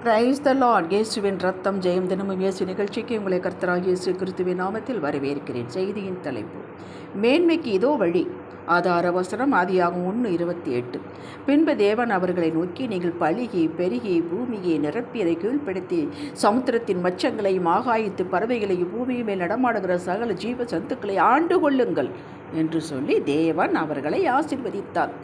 Christ the Lord இயேசுவின் ரத்தம் ஜெயம் தினமும் இயேசு நிகழ்ச்சிக்கு உங்களை கர்த்தராக இயேசு கிறிஸ்துவின் நாமத்தில் வரவேற்கிறேன். செய்தியின் தலைப்பு மேன்மைக்கு இதோ வழி. ஆதார வசனம் ஆதியாகும் ஒன்று இருபத்தி எட்டு. பின்பு தேவன் அவர்களை நோக்கி நீங்கள் பழுகி பெருகி பூமியை நிரப்பி அதை கீழ்ப்படுத்தி சமுத்திரத்தின் மச்சங்களையும் ஆகாயத்து பறவைகளையும் பூமியுமே மேல் நடமாடுகிற சகல ஜீவ சத்துக்களை ஆண்டு கொள்ளுங்கள் என்று சொல்லி தேவன் அவர்களை ஆசிர்வதித்தார்.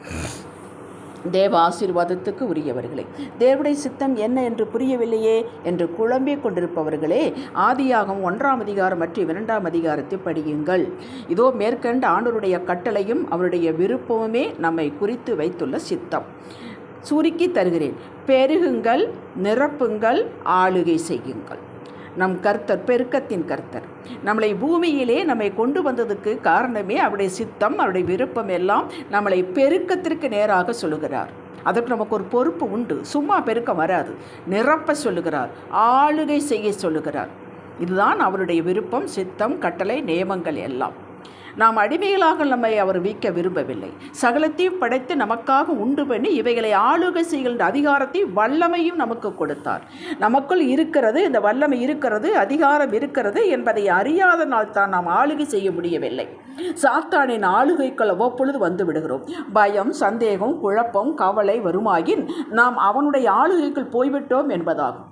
தேவ ஆசீர்வாதத்துக்கு உரியவர்களே. தேவடைய சித்தம் என்ன என்று புரியவில்லையே என்று குழம்பிக் கொண்டிருப்பவர்களே ஆதியாகவும் ஒன்றாம் அதிகாரம் மற்றும் இரண்டாம் அதிகாரத்தை படியுங்கள். இதோ மேற்கண்ட ஆண்டவருடைய கட்டளையும் அவருடைய விருப்பமுமே நம்மை குறித்து வைத்துள்ள சித்தம். சுருக்கி தருகிறேன் பெருகுங்கள் நிரப்புங்கள் ஆளுகை செய்யுங்கள். நம் கர்த்தர் பெருக்கத்தின் கர்த்தர். நம்மளை பூமியிலே நம்மை கொண்டு வந்ததுக்கு காரணமே அவருடைய சித்தம் அவருடைய விருப்பம் எல்லாம் நம்மளை பெருக்கத்திற்கு நேராக சொல்லுகிறார். அதற்கு நமக்கு ஒரு பொறுப்பு உண்டு. சும்மா பெருக்கம் வராது. நிரப்ப சொல்லுகிறார். ஆளுகை செய்ய சொல்லுகிறார். இதுதான் அவருடைய விருப்பம் சித்தம் கட்டளை நியமங்கள் எல்லாம். நாம் அடிமைகளாக நம்மை அவர் வீக்க விரும்பவில்லை. சகலத்தையும் படைத்து நமக்காக உண்டு பண்ணி இவைகளை ஆளுகை செய்கின்ற அதிகாரத்தை வல்லமையும் நமக்கு கொடுத்தார். நமக்குள் இருக்கிறது இந்த வல்லமை இருக்கிறது அதிகாரம் இருக்கிறது என்பதை அறியாதனால் தான் நாம் ஆளுகை செய்ய முடியவில்லை. சாத்தானின் ஆளுகைக்குள் அவ்வப்பொழுது வந்து விடுகிறோம். பயம் சந்தேகம் குழப்பம் கவலை வருமாயின் நாம் அவனுடைய ஆளுகைக்குள் போய்விட்டோம் என்பதாகும்.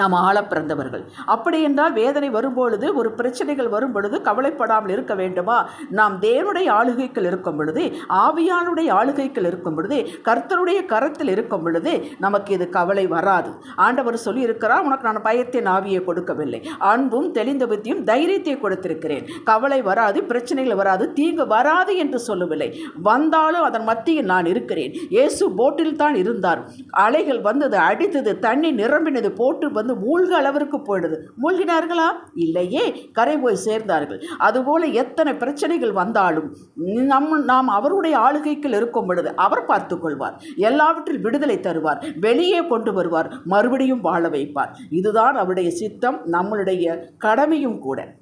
நாம் ஆள பிறந்தவர்கள். அப்படி என்றால் வேதனை வரும்பொழுது ஒரு பிரச்சனைகள் வரும் பொழுது கவலைப்படாமல் இருக்க வேண்டுமா? நாம் தேவனுடைய ஆளுகைகள் இருக்கும் பொழுது ஆவியானுடைய ஆளுகைகள் இருக்கும் பொழுது கர்த்தருடைய கரத்தில் இருக்கும் பொழுது நமக்கு இது கவலை வராது. ஆண்டவர் சொல்லியிருக்கிறார் உனக்கு நான் பயத்தின் ஆவியை கொடுக்கவில்லை. அன்பும் தெளிந்த புத்தியும் தைரியத்தை கொடுத்திருக்கிறேன். கவலை வராது பிரச்சனைகள் வராது தீங்கு வராது என்று சொல்லவில்லை. வந்தாலும் அதன் மத்தியில் நான் இருக்கிறேன். இயேசு போட்டில் தான் இருந்தார். அலைகள் வந்தது அடித்தது தண்ணி நிரம்பினது போட்டு வந்து மூழ்க அளவிற்கு போயிடுது. மூழ்கினார்களா? இல்லையே. கரை போய் சேர்ந்தார்கள். அதுபோல எத்தனை பிரச்சனைகள் வந்தாலும் நம் நாம் அவருடைய ஆளுகைக்குள் இருக்கும் பொழுது அவர் பார்த்து கொள்வார். எல்லாவற்றில் விடுதலை தருவார். வெளியே கொண்டு வருவார். மறுபடியும் வாழ வைப்பார். இதுதான் அவருடைய சித்தம் நம்மளுடைய கடமையும் கூட.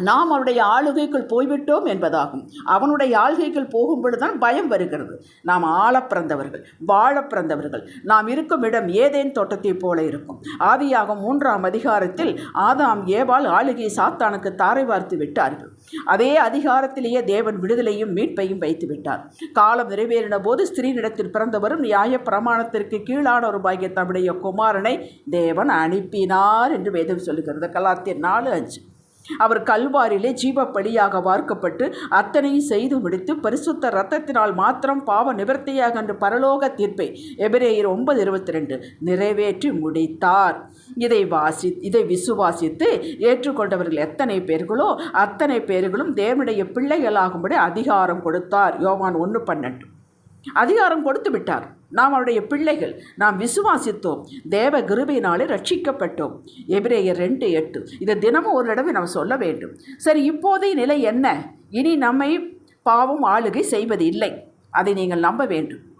நாம் அவருடைய ஆளுகைக்குள் போய்விட்டோம் என்பதாகும். அவனுடைய ஆளுகைக்குள் போகும்பொழுது தான் பயம் வருகிறது. நாம் ஆள பிறந்தவர்கள் வாழ பிறந்தவர்கள். நாம் இருக்கும் இடம் ஏதேன் தோட்டத்தை போல இருக்கும். ஆதியாகும் மூன்றாம் அதிகாரத்தில் ஆதாம் ஏவால் ஆளுகை சாத்தானுக்கு தாரை வார்த்து விட்டார்கள். அதே அதிகாரத்திலேயே தேவன் விடுதலையும் மீட்பையும் வைத்து விட்டார். காலம் நிறைவேறின போது ஸ்திரீனிடத்தில் பிறந்தவரும் நியாய பிரமாணத்திற்கு கீழான ஒரு பாகிய தம்முடைய குமாரனை தேவன் அனுப்பினார் என்று வேதம் சொல்லுகிறது. கலாத்திய நாலு அஞ்சு. அவர் கல்வாரிலே ஜீவ பலியாக வார்க்கப்பட்டு அத்தனையும் செய்து முடித்து பரிசுத்த ரத்தத்தினால் மாத்திரம் பாவ நிவர்த்தியாக என்று பரலோக தீர்ப்பை எபிரேயர் ஒன்பது இருபத்தி ரெண்டு நிறைவேற்றி முடித்தார். இதை வாசி இதை விசுவாசித்து ஏற்றுக்கொண்டவர்கள் எத்தனை பேர்களோ அத்தனை பேர்களும் தேவனுடைய பிள்ளைகளாகும்படி அதிகாரம் கொடுத்தார். யோவான் ஒன்று பன்னெண்டு. அதிகாரம் கொடுத்து விட்டார். நாம் அவருடைய பிள்ளைகள் நாம் விசுவாசித்தோம். தேவ கிருபையினாலே ரட்சிக்கப்பட்டோம். எபிரேயர் ரெண்டு எட்டு. இதை தினமும் ஒரு தடவை நாம் சொல்ல வேண்டும். சரி இப்போதைய நிலை என்ன? இனி நம்மை பாவம் ஆளுகை செய்வது இல்லை. அதை நீங்கள் நம்ப வேண்டும்.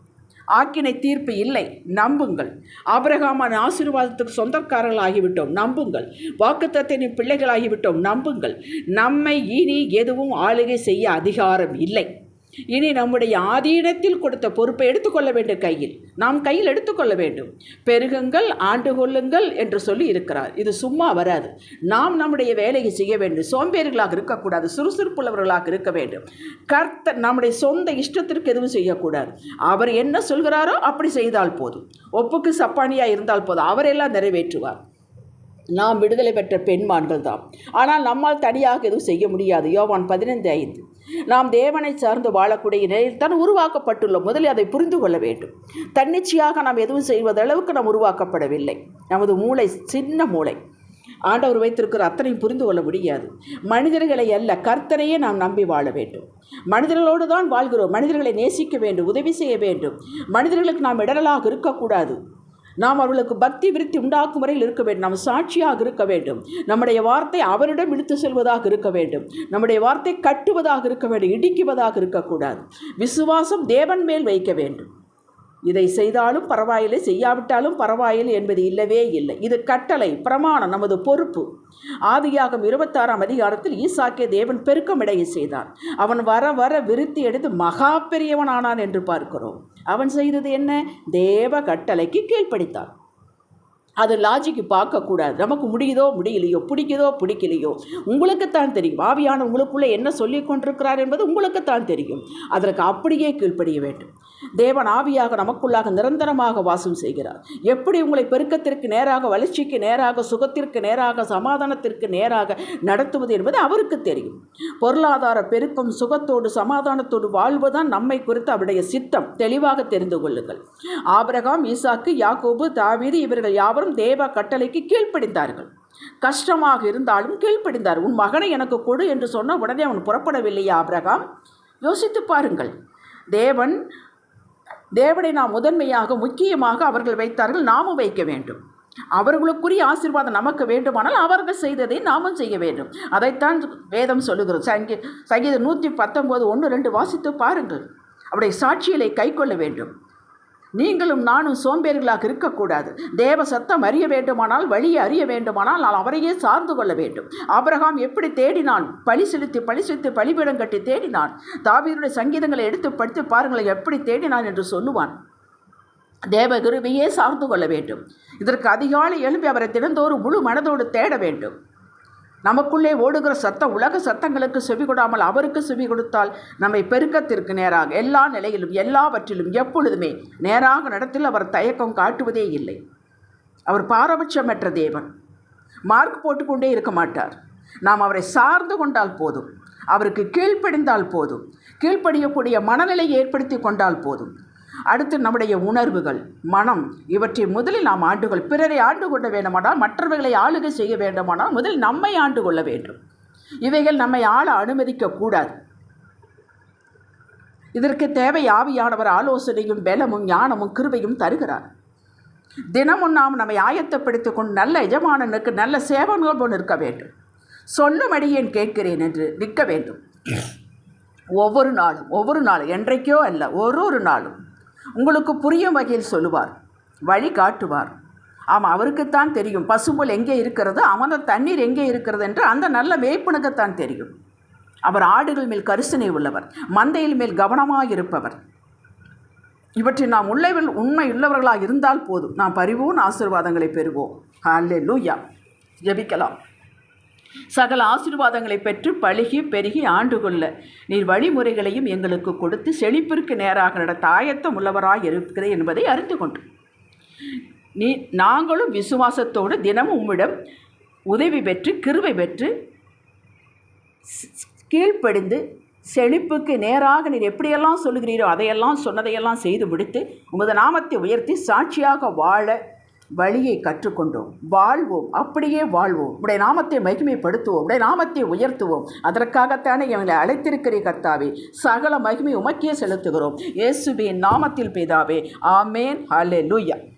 ஆக்கினை தீர்ப்பு இல்லை. நம்புங்கள். ஆபிரகாமான ஆசீர்வாதத்துக்கு சொந்தக்காரர்கள் ஆகிவிட்டோம் நம்புங்கள். வாக்குத்தத்தின் பிள்ளைகள் ஆகிவிட்டோம் நம்புங்கள். நம்மை இனி எதுவும் ஆளுகை செய்ய அதிகாரம் இல்லை. இனி நம்முடைய ஆதீனத்தில் கொடுத்த பொறுப்பை எடுத்துக்கொள்ள வேண்டும் கையில் நாம் கையில் எடுத்துக்கொள்ள வேண்டும். பெருகுங்கள் ஆண்டு கொள்ளுங்கள் என்று சொல்லி இருக்கிறார். இது சும்மா வராது. நாம் நம்முடைய வேலையை செய்ய வேண்டும். சோம்பேறிகளாக இருக்கக்கூடாது. சுறுசுறுப்புள்ளவர்களாக இருக்க வேண்டும். கர்த்த நம்முடைய சொந்த இஷ்டத்திற்கு எதுவும் செய்யக்கூடாது. அவர் என்ன சொல்கிறாரோ அப்படி செய்தால் போதும். ஒப்புக்கு சப்பானியாக இருந்தால் போதும். அவரெல்லாம் நிறைவேற்றுவார். நாம் விடுதலை பெற்ற பெண்மான்கள் தான் ஆனால் நம்மால் தனியாக எதுவும் செய்ய முடியாது. யோவான் பதினைந்து ஐந்து. நாம் தேவனை சார்ந்து வாழக்கூடிய நிலையில் தான் உருவாக்கப்பட்டுள்ளோம். முதலில் அதை புரிந்து கொள்ள வேண்டும். தன்னிச்சையாக நாம் எதுவும் செய்வது அளவுக்கு நாம் உருவாக்கப்படவில்லை. நமது மூளை சின்ன மூளை. ஆண்டவர் வைத்திருக்கிற அத்தனையும் புரிந்து கொள்ள முடியாது. மனிதர்களை அல்ல கர்த்தரையே நாம் நம்பி வாழ வேண்டும். மனிதர்களோடு தான் வாழ்கிறோம். மனிதர்களை நேசிக்க வேண்டும் உதவி செய்ய வேண்டும். மனிதர்களுக்கு நாம் இடரலாக இருக்கக்கூடாது. நாம் அவர்களுக்கு பக்தி விருத்தி உண்டாக்கும் வரையில் இருக்க வேண்டும். நாம் சாட்சியாக இருக்க வேண்டும். நம்முடைய வார்த்தை அவரிடம் இழுத்து செல்வதாக இருக்க வேண்டும். நம்முடைய வார்த்தை கட்டுவதாக இருக்க வேண்டும். இடிக்குவதாக இருக்கக்கூடாது. விசுவாசம் தேவன் மேல் வைக்க வேண்டும். இதை செய்தாலும் பரவாயில்லை செய்யாவிட்டாலும் பரவாயில்லை என்பது இல்லவே இல்லை. இது கட்டளை பிரமாணம் நமது பொறுப்பு. ஆதியாகம் இருபத்தாறாம் அதிகாரத்தில் ஈசாக்கே தேவன் பெருக்கமடைய செய்தான் அவன் வர வர விருத்தி எடுத்து மகா பெரியவனானான் என்று பார்க்கிறோம். அவன் செய்தது என்ன? தேவ கட்டளைக்கு கீழ்ப்படித்தான். அது லாஜிக்கு பார்க்கக்கூடாது. நமக்கு முடியுதோ முடியலையோ பிடிக்குதோ பிடிக்கலையோ உங்களுக்குத்தான் தெரியும். ஆவியான உங்களுக்குள்ளே என்ன சொல்லி கொண்டிருக்கிறார் என்பது உங்களுக்குத்தான் தெரியும். அதற்கு அப்படியே கீழ்ப்படிய வேண்டும். தேவன் ஆவியாக நமக்குள்ளாக நிரந்தரமாக வாசம் செய்கிறார். எப்படி உங்களை பெருக்கத்திற்கு நேராக வளர்ச்சிக்கு நேராக சுகத்திற்கு நேராக சமாதானத்திற்கு நேராக நடத்துவது என்பது அவருக்கு தெரியும். பொருளாதார பெருக்கம் சுகத்தோடு சமாதானத்தோடு வாழ்வுதான் நம்மை குறித்து அவருடைய சித்தம். தெளிவாக தெரிந்து கொள்ளுங்கள். ஆபிரகாம் ஈசாக்கு யாக்கோபு தாவீது இவர்கள் யாவரும் தேவ கட்டளைக்கு கீழ்ப்படிந்தார்கள். கஷ்டமாக இருந்தாலும் கீழ்ப்படிந்தார். உன் மகனை எனக்கு கொடு என்று சொன்ன உடனே அவன் புறப்படவில்லையா ஆபிரகாம். யோசித்து பாருங்கள். தேவன் தேவனை நாம் முதன்மையாக முக்கியமாக அவர்கள் வைத்தார்கள் நாமும் வைக்க வேண்டும். அவர்களுக்குரிய ஆசீர்வாதம் நமக்கு வேண்டுமானால் அவர்கள் செய்ததை நாமும் செய்ய வேண்டும். அதைத்தான் வேதம் சொல்லுகிறது. சங்கி சங்கீதம் நூற்றி பத்தொம்போது ஒன்று ரெண்டு வாசித்து பாருங்கள். அவருடைய சாட்சியலை கைக்கொள்ள வேண்டும். நீங்களும் நானும் சோம்பேறிகளாக இருக்கக்கூடாது. தேவ சத்தம் அறிய வேண்டுமானால் வழியை அறிய வேண்டுமானால் நான் அவரையே சார்ந்து கொள்ள வேண்டும். அபிரகாம் எப்படி தேடினான்? பழி செலுத்தி பழி செலுத்தி பழிபீடம் கட்டி தேடினான். தாவீருடைய சங்கீதங்களை எடுத்து படித்து பாருங்கள் எப்படி தேடினான் என்று சொல்லுவான். தேவகுருவையே சார்ந்து கொள்ள வேண்டும். இதற்கு அதிகாலை எழுப்பி அவரை தினந்தோறும் முழு மனதோடு தேட வேண்டும். நமக்குள்ளே ஓடுகிற சத்தம் உலக சத்தங்களுக்கு செவி கொடாமல் அவருக்கு செவி கொடுத்தால் நம்மை பெருக்கத்திற்கு நேராக எல்லா நிலையிலும் எல்லாவற்றிலும் எப்பொழுதுமே நேராக நடத்தில் அவர் தயக்கம் காட்டுவதே இல்லை. அவர் பாரபட்சமற்ற தேவன். மார்க் போட்டுக்கொண்டே இருக்க மாட்டார். நாம் அவரை சார்ந்து கொண்டால் போதும். அவருக்கு கீழ்ப்படிந்தால் போதும். கீழ்ப்படியக்கூடிய மனநிலையை ஏற்படுத்தி கொண்டால் போதும். அடுத்து நம்முடைய உணர்வுகள் மனம். இவற்றை முதலில் நாம் ஆண்டுகள் பிறரை ஆண்டு கொள்ள வேண்டுமானால் மற்றவர்களை ஆளுகை செய்ய வேண்டுமானால் முதலில் நம்மை ஆண்டு கொள்ள வேண்டும். இவைகள் நம்மை ஆள அனுமதிக்கக்கூடாது இதற்கு தேவை ஆவியானவர் ஆலோசனையும் பலமும் ஞானமும் கிருபையும் தருகிறார். தினமும் நாம் நம்மை ஆயத்தப்படுத்திக் கொண்டு நல்ல எஜமானனுக்கு நல்ல சேவனோடு நிற்க வேண்டும். சொல்லும் அடியேன் கேட்கிறேன் என்று நிற்க வேண்டும். ஒவ்வொரு நாளும் ஒவ்வொரு நாளும் என்றைக்கோ அல்ல ஒரு ஒரு நாளும். உங்களுக்கு புரியும் வகையில் சொல்லுவார் வழி காட்டுவார். ஆமாம் அவருக்குத்தான் தெரியும் பசும்புல் எங்கே இருக்கிறது அவன தண்ணீர் எங்கே இருக்கிறது என்று அந்த நல்ல மேய்ப்பனுக்குத்தான் தெரியும். அவர் ஆடுகள் மேல் கரிசனை உள்ளவர் மந்தையில் மேல் கவனமாக இருப்பவர். இவற்றில் நாம் உள்ளவில் உண்மை உள்ளவர்களாக இருந்தால் போதும். நாம் பரிவோன் ஆசீர்வாதங்களை பெறுவோம். அல்லே லூயா ஜபிக்கலாம். சகல ஆசீர்வாதங்களை பெற்று பழுகி பெருகி ஆண்டு கொள்ள. நீர் வழிமுறைகளையும் எங்களுக்கு கொடுத்து செழிப்பிற்கு நேராக நட தாயத்தம் உள்ளவராய் இருக்கிறது என்பதை அறிந்து கொண்டு. நீ நாங்களும் விசுவாசத்தோடு தினமும் உம்மிடம் உதவி பெற்று கிருவை பெற்று கீழ்ப்படிந்து செழிப்புக்கு நேராக நீர் எப்படியெல்லாம் சொல்லுகிறீரோ அதையெல்லாம் சொன்னதையெல்லாம் செய்து முடித்து உமது நாமத்தை உயர்த்தி சாட்சியாக வாழ வழியை கற்றுக்கொண்டோம். வாழ்வோம். அப்படியே வாழ்வோம். உடைய நாமத்தை மகிமைப்படுத்துவோம். உடைய நாமத்தை உயர்த்துவோம். அதற்காகத்தானே எங்களை அழைத்திருக்கிறீ கர்த்தாவே. சகல மகிமை உமக்கே செலுத்துகிறோம். இயேசுவின் நாமத்தில் பிதாவே. ஆமேன். லூயா